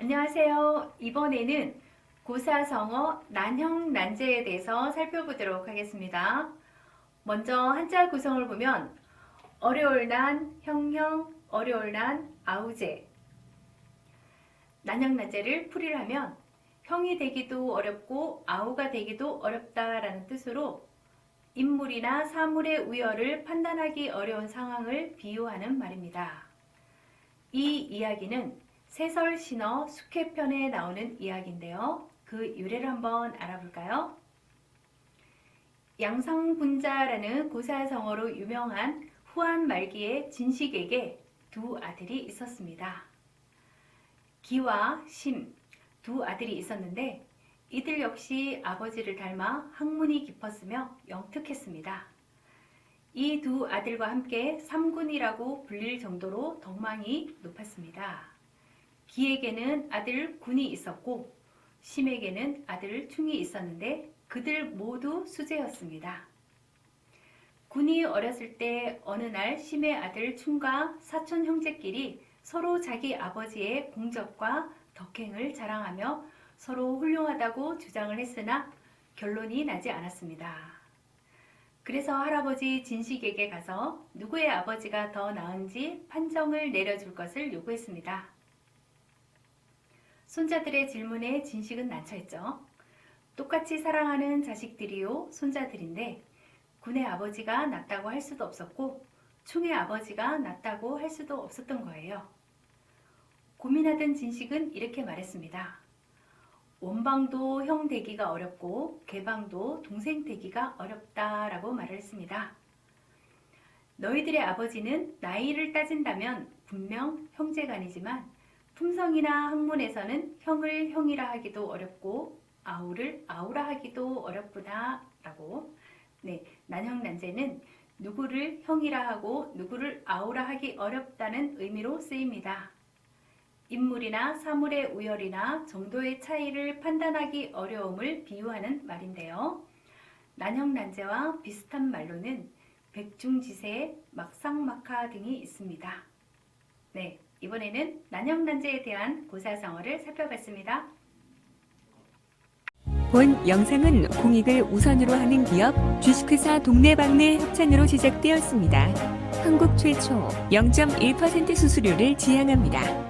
안녕하세요. 이번에는 고사성어 난형 난제에 대해서 살펴보도록 하겠습니다. 먼저 한자 구성을 보면 어려울 난, 형형, 어려울 난, 아우제. 난형 난제를 풀이를 하면 형이 되기도 어렵고 아우가 되기도 어렵다라는 뜻으로 인물이나 사물의 우열을 판단하기 어려운 상황을 비유하는 말입니다. 이 이야기는 세설 신어 숙회편에 나오는 이야기인데요. 그 유래를 한번 알아볼까요? 양성분자라는 고사성어로 유명한 후한 말기의 진식에게 두 아들이 있었습니다. 기와 심 두 아들이 있었는데 이들 역시 아버지를 닮아 학문이 깊었으며 영특했습니다. 이 두 아들과 함께 삼군이라고 불릴 정도로 덕망이 높았습니다. 기에게는 아들 군이 있었고 심에게는 아들 충이 있었는데 그들 모두 수제였습니다. 군이 어렸을 때 어느 날 심의 아들 충과 사촌 형제끼리 서로 자기 아버지의 공적과 덕행을 자랑하며 서로 훌륭하다고 주장을 했으나 결론이 나지 않았습니다. 그래서 할아버지 진식에게 가서 누구의 아버지가 더 나은지 판정을 내려줄 것을 요구했습니다. 손자들의 질문에 진식은 난처했죠. 똑같이 사랑하는 자식들이요, 손자들인데 군의 아버지가 낫다고 할 수도 없었고 충의 아버지가 낫다고 할 수도 없었던 거예요. 고민하던 진식은 이렇게 말했습니다. 원방도 형 되기가 어렵고 개방도 동생 되기가 어렵다라고 말을 했습니다. 너희들의 아버지는 나이를 따진다면 분명 형제간이지만 품성이나 학문에서는 형을 형이라 하기도 어렵고 아우를 아우라 하기도 어렵구나 라고 네, 난형난제는 누구를 형이라 하고 누구를 아우라 하기 어렵다는 의미로 쓰입니다. 인물이나 사물의 우열이나 정도의 차이를 판단하기 어려움을 비유하는 말인데요. 난형난제와 비슷한 말로는 백중지세, 막상막하 등이 있습니다. 네, 이번에는 난형난제에 대한 고사성어를 살펴봤습니다. 본 영상은 공익을 우선으로 하는 기업 주식회사 동네방네 협찬으로 제작되었습니다. 한국 최초 0.1% 수수료를 지향합니다.